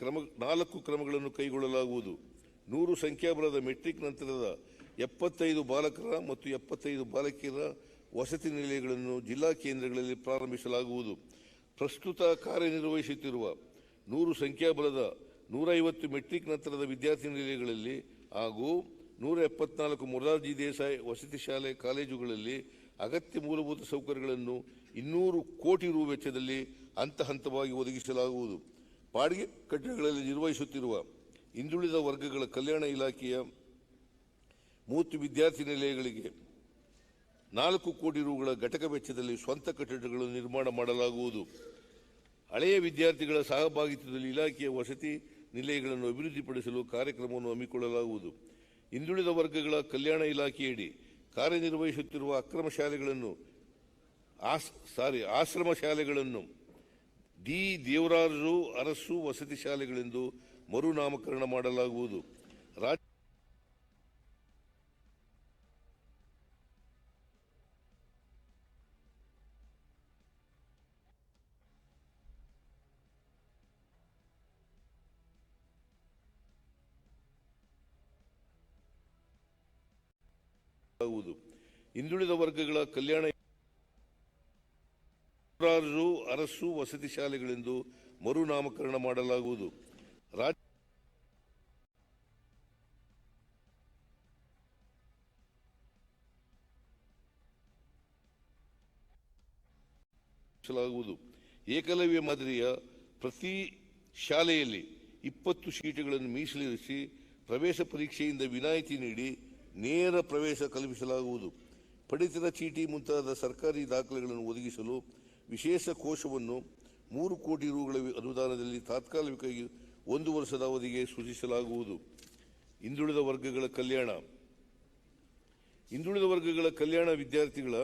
ಕ್ರಮ, ನಾಲ್ಕು ಕ್ರಮಗಳನ್ನು ಕೈಗೊಳ್ಳಲಾಗುವುದು. ನೂರು ಸಂಖ್ಯಾಬಲದ ಮೆಟ್ರಿಕ್ ನಂತರದ ಎಪ್ಪತ್ತೈದು ಬಾಲಕರ ಮತ್ತು ಎಪ್ಪತ್ತೈದು ಬಾಲಕಿಯರ ವಸತಿ ನಿಲಯಗಳನ್ನು ಜಿಲ್ಲಾ ಕೇಂದ್ರಗಳಲ್ಲಿ ಪ್ರಾರಂಭಿಸಲಾಗುವುದು. ಪ್ರಸ್ತುತ ಕಾರ್ಯನಿರ್ವಹಿಸುತ್ತಿರುವ ನೂರು ಸಂಖ್ಯಾಬಲದ ನೂರೈವತ್ತು ಮೆಟ್ರಿಕ್ ನಂತರದ ವಿದ್ಯಾರ್ಥಿ ನಿಲಯಗಳಲ್ಲಿ ಹಾಗೂ ನೂರ ಎಪ್ಪತ್ನಾಲ್ಕು ಮೊರಾರ್ಜಿ ದೇಸಾಯಿ ವಸತಿ ಶಾಲೆ ಕಾಲೇಜುಗಳಲ್ಲಿ ಅಗತ್ಯ ಮೂಲಭೂತ ಸೌಕರ್ಯಗಳನ್ನು ಇನ್ನೂರು ಕೋಟಿ ರು ವೆಚ್ಚದಲ್ಲಿ ಹಂತ ಹಂತವಾಗಿ ಒದಗಿಸಲಾಗುವುದು. ಬಾಡಿಗೆ ಕಟ್ಟಡಗಳಲ್ಲಿ ನಿರ್ವಹಿಸುತ್ತಿರುವ ಹಿಂದುಳಿದ ವರ್ಗಗಳ ಕಲ್ಯಾಣ ಇಲಾಖೆಯ ಮೂವತ್ತು ವಿದ್ಯಾರ್ಥಿ ನಿಲಯಗಳಿಗೆ ನಾಲ್ಕು ಕೋಟಿ ರುಗಳ ಘಟಕ ವೆಚ್ಚದಲ್ಲಿ ಸ್ವಂತ ಕಟ್ಟಡಗಳನ್ನು ನಿರ್ಮಾಣ ಮಾಡಲಾಗುವುದು. ಹಳೆಯ ವಿದ್ಯಾರ್ಥಿಗಳ ಸಹಭಾಗಿತ್ವದಲ್ಲಿ ಇಲಾಖೆಯ ವಸತಿ ನಿಲಯಗಳನ್ನು ಅಭಿವೃದ್ಧಿಪಡಿಸಲು ಕಾರ್ಯಕ್ರಮವನ್ನು ಹಮ್ಮಿಕೊಳ್ಳಲಾಗುವುದು. ಹಿಂದುಳಿದ ವರ್ಗಗಳ ಕಲ್ಯಾಣ ಇಲಾಖೆಯಡಿ ಕಾರ್ಯನಿರ್ವಹಿಸುತ್ತಿರುವ ಅಕ್ರಮ ಶಾಲೆಗಳನ್ನು ಆಸ್ ಸಾರಿ ಆಶ್ರಮ ಶಾಲೆಗಳನ್ನು ಡಿ ದೇವರಾಜು ಅರಸು ವಸತಿ ಶಾಲೆಗಳೆಂದು ಮರುನಾಮಕರಣ ಮಾಡಲಾಗುವುದು. ರಾಜ್ಯ ಹಿಂದುಳಿದ ವರ್ಗಗಳ ಕಲ್ಯಾಣ ದೇವರಾಜು ಅರಸು, ವಸತಿ ಶಾಲೆಗಳೆಂದು ಮರುನಾಮಕರಣ ಮಾಡಲಾಗುವುದು. ರಾಜ್ಯ ಏಕಲವ್ಯ ಮಾದರಿಯ ಪ್ರತಿ ಶಾಲೆಯಲ್ಲಿ ಇಪ್ಪತ್ತು ಸೀಟುಗಳನ್ನು ಮೀಸಲಿರಿಸಿ ಪ್ರವೇಶ ಪರೀಕ್ಷೆಯಿಂದ ವಿನಾಯಿತಿ ನೀಡಿ ನೇರ ಪ್ರವೇಶ ಕಲ್ಪಿಸಲಾಗುವುದು. ಪಡಿತರ ಚೀಟಿ ಮುಂತಾದ ಸರ್ಕಾರಿ ದಾಖಲೆಗಳನ್ನು ಒದಗಿಸಲು ವಿಶೇಷ ಕೋಶವನ್ನು ಮೂರು ಕೋಟಿ ರುಗಳ ಅನುದಾನದಲ್ಲಿ ತಾತ್ಕಾಲಿಕವಾಗಿ ಒಂದು ವರ್ಷದ ಅವಧಿಗೆ ಸೂಚಿಸಲಾಗುವುದು ಹಿಂದುಳಿದ ವರ್ಗಗಳ ಕಲ್ಯಾಣ. ಹಿಂದುಳಿದ ವರ್ಗಗಳ ಕಲ್ಯಾಣ ವಿದ್ಯಾರ್ಥಿಗಳ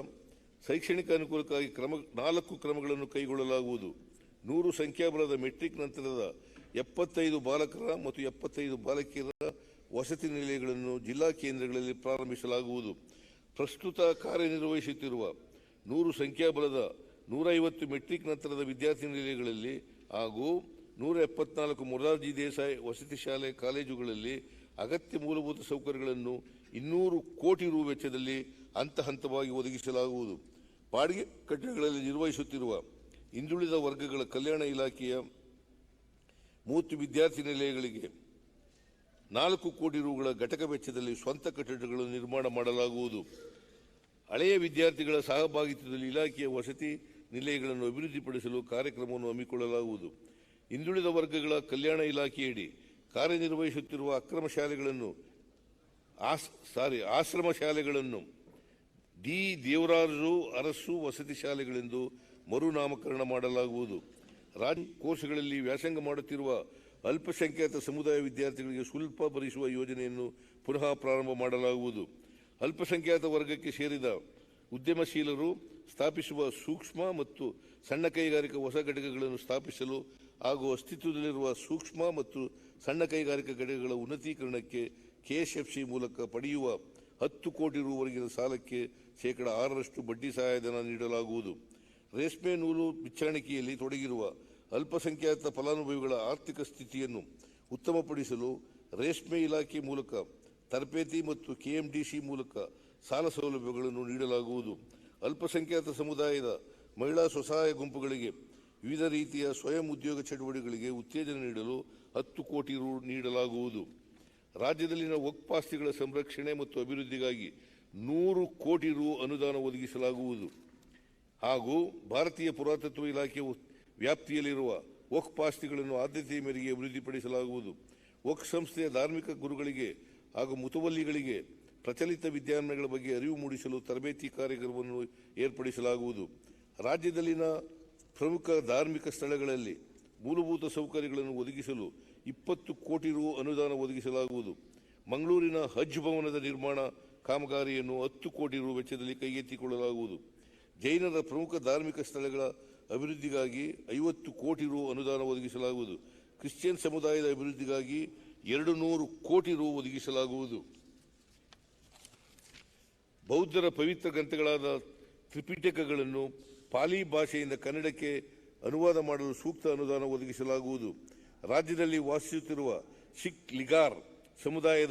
ಶೈಕ್ಷಣಿಕ ಅನುಕೂಲಕ್ಕಾಗಿ ಕ್ರಮ, ನಾಲ್ಕು ಕ್ರಮಗಳನ್ನು ಕೈಗೊಳ್ಳಲಾಗುವುದು. ನೂರು ಸಂಖ್ಯಾಬಲದ ಮೆಟ್ರಿಕ್ ನಂತರದ ಎಪ್ಪತ್ತೈದು ಬಾಲಕರ ಮತ್ತು ಎಪ್ಪತ್ತೈದು ಬಾಲಕಿಯರ ವಸತಿ ನಿಲಯಗಳನ್ನು ಜಿಲ್ಲಾ ಕೇಂದ್ರಗಳಲ್ಲಿ ಪ್ರಾರಂಭಿಸಲಾಗುವುದು. ಪ್ರಸ್ತುತ ಕಾರ್ಯನಿರ್ವಹಿಸುತ್ತಿರುವ ನೂರು ಸಂಖ್ಯಾಬಲದ ನೂರೈವತ್ತು ಮೆಟ್ರಿಕ್ ನಂತರದ ವಿದ್ಯಾರ್ಥಿ ನಿಲಯಗಳಲ್ಲಿ ಹಾಗೂ ನೂರ ಎಪ್ಪತ್ನಾಲ್ಕು ಮೊರಾರ್ಜಿ ದೇಸಾಯಿ ವಸತಿ ಶಾಲೆ ಕಾಲೇಜುಗಳಲ್ಲಿ ಅಗತ್ಯ ಮೂಲಭೂತ ಸೌಕರ್ಯಗಳನ್ನು ಇನ್ನೂರು ಕೋಟಿ ರು ವೆಚ್ಚದಲ್ಲಿ ಹಂತ ಹಂತವಾಗಿ ಒದಗಿಸಲಾಗುವುದು. ಬಾಡಿಗೆ ಕಟ್ಟಡಗಳಲ್ಲಿ ನಿರ್ವಹಿಸುತ್ತಿರುವ ಹಿಂದುಳಿದ ವರ್ಗಗಳ ಕಲ್ಯಾಣ ಇಲಾಖೆಯ ಮೂವತ್ತು ವಿದ್ಯಾರ್ಥಿ ನಿಲಯಗಳಿಗೆ ನಾಲ್ಕು ಕೋಟಿ ರುಗಳ ಘಟಕ ವೆಚ್ಚದಲ್ಲಿ ಸ್ವಂತ ಕಟ್ಟಡಗಳನ್ನು ನಿರ್ಮಾಣ ಮಾಡಲಾಗುವುದು. ಹಳೆಯ ವಿದ್ಯಾರ್ಥಿಗಳ ಸಹಭಾಗಿತ್ವದಲ್ಲಿ ಇಲಾಖೆಯ ವಸತಿ ನಿಲಯಗಳನ್ನು ಅಭಿವೃದ್ಧಿಪಡಿಸಲು ಕಾರ್ಯಕ್ರಮವನ್ನು ಹಮ್ಮಿಕೊಳ್ಳಲಾಗುವುದು. ಹಿಂದುಳಿದ ವರ್ಗಗಳ ಕಲ್ಯಾಣ ಇಲಾಖೆಯಡಿ ಕಾರ್ಯನಿರ್ವಹಿಸುತ್ತಿರುವ ಅಕ್ರಮ ಶಾಲೆಗಳನ್ನು, ಆಸ್, ಸಾರಿ, ಆಶ್ರಮ ಶಾಲೆಗಳನ್ನು, ಡಿ. ದೇವರಾಜು ಅರಸು ವಸತಿ ಶಾಲೆಗಳೆಂದು ಮರುನಾಮಕರಣ ಮಾಡಲಾಗುವುದು. ರಾಜ್ಯ ಕೋರ್ಸ್ಗಳಲ್ಲಿ ವ್ಯಾಸಂಗ ಮಾಡುತ್ತಿರುವ ಅಲ್ಪಸಂಖ್ಯಾತ ಸಮುದಾಯ ವಿದ್ಯಾರ್ಥಿಗಳಿಗೆ ಶುಲ್ಕ ಭರಿಸುವ ಯೋಜನೆಯನ್ನು ಪುನಃ ಪ್ರಾರಂಭ ಮಾಡಲಾಗುವುದು. ಅಲ್ಪಸಂಖ್ಯಾತ ವರ್ಗಕ್ಕೆ ಸೇರಿದ ಉದ್ಯಮಶೀಲರು ಸ್ಥಾಪಿಸುವ ಸೂಕ್ಷ್ಮ ಮತ್ತು ಸಣ್ಣ ಕೈಗಾರಿಕಾ ಹೊಸ ಘಟಕಗಳನ್ನು ಸ್ಥಾಪಿಸಲು ಹಾಗೂ ಅಸ್ತಿತ್ವದಲ್ಲಿರುವ ಸೂಕ್ಷ್ಮ ಮತ್ತು ಸಣ್ಣ ಕೈಗಾರಿಕಾ ಘಟಕಗಳ ಉನ್ನತೀಕರಣಕ್ಕೆ ಕೆಎಸ್ಎಫ್ಸಿ ಮೂಲಕ ಪಡೆಯುವ ಹತ್ತು ಕೋಟಿ ರೂವರೆಗಿನ ಸಾಲಕ್ಕೆ ಶೇಕಡ ಆರರಷ್ಟು ಬಡ್ಡಿ ಸಹಾಯಧನ ನೀಡಲಾಗುವುದು. ರೇಷ್ಮೆ ನೂಲು ಬಿಚ್ಚಾಣಿಕೆಯಲ್ಲಿ ತೊಡಗಿರುವ ಅಲ್ಪಸಂಖ್ಯಾತ ಫಲಾನುಭವಿಗಳ ಆರ್ಥಿಕ ಸ್ಥಿತಿಯನ್ನು ಉತ್ತಮಪಡಿಸಲು ರೇಷ್ಮೆ ಇಲಾಖೆ ಮೂಲಕ ತರಬೇತಿ ಮತ್ತು ಕೆಎಂಡಿಸಿ ಮೂಲಕ ಸಾಲ ಸೌಲಭ್ಯಗಳನ್ನು ನೀಡಲಾಗುವುದು. ಅಲ್ಪಸಂಖ್ಯಾತ ಸಮುದಾಯದ ಮಹಿಳಾ ಸ್ವಸಹಾಯ ಗುಂಪುಗಳಿಗೆ ವಿವಿಧ ರೀತಿಯ ಸ್ವಯಂ ಉದ್ಯೋಗ ಚಟುವಟಿಕೆಗಳಿಗೆ ಉತ್ತೇಜನ ನೀಡಲು ಹತ್ತು ಕೋಟಿ ರು ನೀಡಲಾಗುವುದು. ರಾಜ್ಯದಲ್ಲಿನ ಒಕ್ಪಾಸ್ತಿಗಳ ಸಂರಕ್ಷಣೆ ಮತ್ತು ಅಭಿವೃದ್ಧಿಗಾಗಿ ನೂರು ಕೋಟಿ ರು ಅನುದಾನ ಒದಗಿಸಲಾಗುವುದು. ಹಾಗೂ ಭಾರತೀಯ ಪುರಾತತ್ವ ಇಲಾಖೆ ವ್ಯಾಪ್ತಿಯಲ್ಲಿರುವ ವಕ್ ಪಾಸ್ತಿಗಳನ್ನು ಆದ್ಯತೆಯ ಮೇರೆಗೆ ಅಭಿವೃದ್ಧಿಪಡಿಸಲಾಗುವುದು. ವಕ್ ಸಂಸ್ಥೆಯ ಧಾರ್ಮಿಕ ಗುರುಗಳಿಗೆ ಹಾಗೂ ಮುತುವಲ್ಲಿಗಳಿಗೆ ಪ್ರಚಲಿತ ವಿದ್ಯಮಾನಗಳ ಬಗ್ಗೆ ಅರಿವು ಮೂಡಿಸಲು ತರಬೇತಿ ಕಾರ್ಯಕ್ರಮವನ್ನು ಏರ್ಪಡಿಸಲಾಗುವುದು. ರಾಜ್ಯದಲ್ಲಿನ ಪ್ರಮುಖ ಧಾರ್ಮಿಕ ಸ್ಥಳಗಳಲ್ಲಿ ಮೂಲಭೂತ ಸೌಕರ್ಯಗಳನ್ನು ಒದಗಿಸಲು ಇಪ್ಪತ್ತು ಕೋಟಿ ರು ಅನುದಾನ ಒದಗಿಸಲಾಗುವುದು. ಮಂಗಳೂರಿನ ಹಜ್ ಭವನದ ನಿರ್ಮಾಣ ಕಾಮಗಾರಿಯನ್ನು ಹತ್ತು ಕೋಟಿ ರು ವೆಚ್ಚದಲ್ಲಿ ಕೈಗೆತ್ತಿಕೊಳ್ಳಲಾಗುವುದು. ಜೈನರ ಪ್ರಮುಖ ಧಾರ್ಮಿಕ ಸ್ಥಳಗಳ ಅಭಿವೃದ್ಧಿಗಾಗಿ ಐವತ್ತು ಕೋಟಿ ರು ಅನುದಾನ ಒದಗಿಸಲಾಗುವುದು. ಕ್ರಿಶ್ಚಿಯನ್ ಸಮುದಾಯದ ಅಭಿವೃದ್ಧಿಗಾಗಿ ಎರಡು ನೂರು ಕೋಟಿ ರು ಒದಗಿಸಲಾಗುವುದು. ಬೌದ್ಧರ ಪವಿತ್ರ ಗ್ರಂಥಗಳಾದ ತ್ರಿಪಿಟಕಗಳನ್ನು ಪಾಲಿ ಭಾಷೆಯಿಂದ ಕನ್ನಡಕ್ಕೆ ಅನುವಾದ ಮಾಡಲು ಸೂಕ್ತ ಅನುದಾನ ಒದಗಿಸಲಾಗುವುದು. ರಾಜ್ಯದಲ್ಲಿ ವಾಸಿಸುತ್ತಿರುವ ಸಿಖ್ ಲಿಗಾರ್ ಸಮುದಾಯದ